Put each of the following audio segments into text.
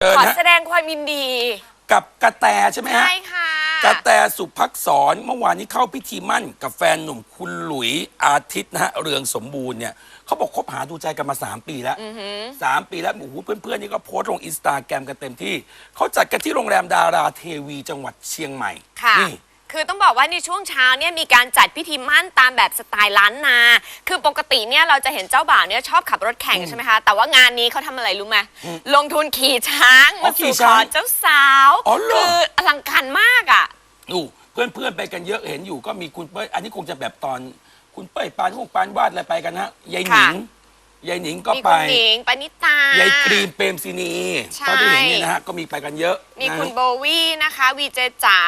เชิญขอฮะแสดงความยินดี กับกระแตใช่ไหมฮะใช่ค่ะ กระแตสุภักษรเมื่อวานนี้เข้าพิธีมั่น กับแฟนหนุ่มคุณหลุยอาทิตย์นะฮะเรืองสมบูรณ์เนี่ยเขาบอกคบหาดูใจกันมา 3 ปีแล้วสามปีแล้วโอ้โหเพื่อนๆนี่ก็โพสต์ลงอินสตาแกรมกันเต็มที่ เขาจัดกันที่โรงแรมดาราเทวีจังหวัดเชียงใหม่ค่ะ นี่ คือต้องบอกว่าในช่วงเช้าเนี่ยมีการจัดพิธีมั่นตามแบบสไตล์ล้านนา คือปกติเนี่ยเราจะเห็นเจ้าบ่าวเนี่ยชอบขับรถแข่งใช่ไหมคะ แต่ว่างานนี้เขาทำอะไรรู้ไหมลงทุนขี่ช้างอ๋อมาขี่สู่ขช้าอง เจ้าสาว อ๋อเหรอ คืออลังการมากอะ ดูเพื่อนๆไปกันเยอะเห็นอยู่ก็มีคุณเป้ยอันนี้คงจะแบบตอนคุณเป้ยปานวงปานวาดอะไรไปกันนะฮะยายหนิงค่ะ ยายหนิงก็มีไป คุณหนิงปณิตายายครีมเปรมศินีใช่ตอนที่เห็นเนี่ยนะฮะก็มีไปกันเยอะมีนะคุณฮะโบวี่นะคะวีเจจ๋า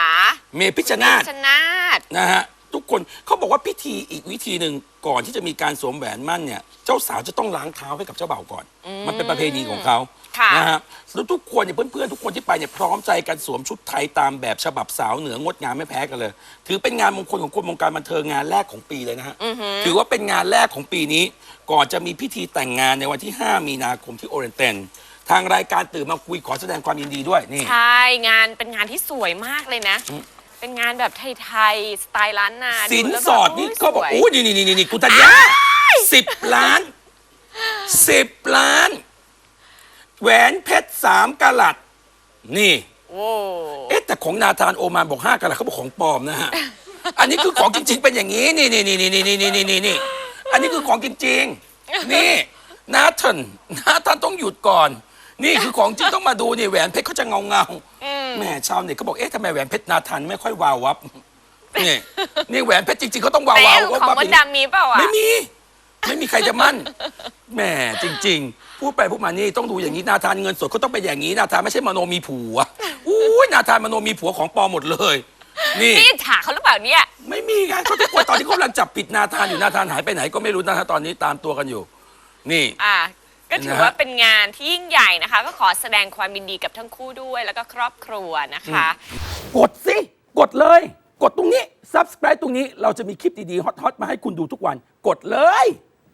เมพิชชนาธชนาธนะฮะ ทุกคนเขาบอกว่าพิธีอีกวิธีหนึ่งก่อนที่จะมีการสวมแหวนมั่นเนี่ยเจ้าสาวจะต้องล้างเท้าให้กับเจ้าบ่าวก่อน มันเป็นประเพณีของเขาค่ะ นะฮะแล้วทุกคนเนี่ยเพื่อนๆทุกคนที่ไปเนี่ยพร้อมใจกันสวมชุดไทยตามแบบฉบับสาวเหนืองดงามไม่แพ้กันเลย ถือเป็นงานมงคลของคนวงการบันเทิงงานแรกของปีเลยนะฮะถือว่าเป็นงานแรกของปีนี้ ก่อนจะมีพิธีแต่งงานในวันที่ 5 มีนาคมที่โอเรนเตนทางรายการตื่นมาคุยขอแสดงความยินดีด้วยนี่ ใช่งานเป็นงานที่สวยมากเลยนะ เป็นงานแบบไทยๆสไตล์ล้านนาสินแล้วสแบบอดนี่โยเขาบอกสวยโอ้ยนี่นี่นี่นี่คุณธัญญาสิบล้านสิบล้าน แหวนเพชรสามกะลัด นี่โอ้เอ๊ะแต่ของนาธานโอมานบอกห้ากะลัดเขาบอกของปลอมนะฮะ อันนี้คือของจริง ๆ เป็นอย่างนี้ นี่นี่นี่นี่นี่นี่นี่นี่นี่อันนี้คือของจริงๆนี่นาทันนาทันต้องหยุดก่อน นี่คือของจริงต้องมาดูนี่แหวนเพชรเขาจะเงาเงาๆ แหม่ชาวเน็ตเขาบอกเอ๊ะทำไมแหวนเพชรนาทันไม่ค่อยวาววับนี่นี่แหวนเพชรจริงๆเขาต้องวาวแต่วาวของวับมดดำมีเปล่าอะไม่มี ไม่มีใครจะมั่นแหม่จริง ๆ พูดไปพูดมานี่ต้องดูอย่างนี้นาธานเงินสดเขาต้องเป็นอย่างนี้นาธานไม่ใช่มโนมีผัวอุ้ยนาธานมโนมีผัวของปลอมหมดเลยนี่นี่ถาเขาหรือเปล่าเนี่ยไม่มีไงเขาทุกคนตอนนี้เขากำลังจับผิดนาธานอยู่นาธานหายไปไหนก็ไม่รู้นะฮะตอนนี้ตามตัวกันอยู่ นี่ อะ ก็ถือนะฮะว่าเป็นงานที่ยิ่งใหญ่นะคะ ก็ขอแสดงความยินดีกับทั้งคู่ด้วยแล้วก็ครอบครัวนะคะ กดสิ กดเลย กดตรงนี้ subscribe ตรงนี้เราจะมีคลิปดี ๆ ฮอต ๆ มาให้คุณดูทุกวัน กดเลย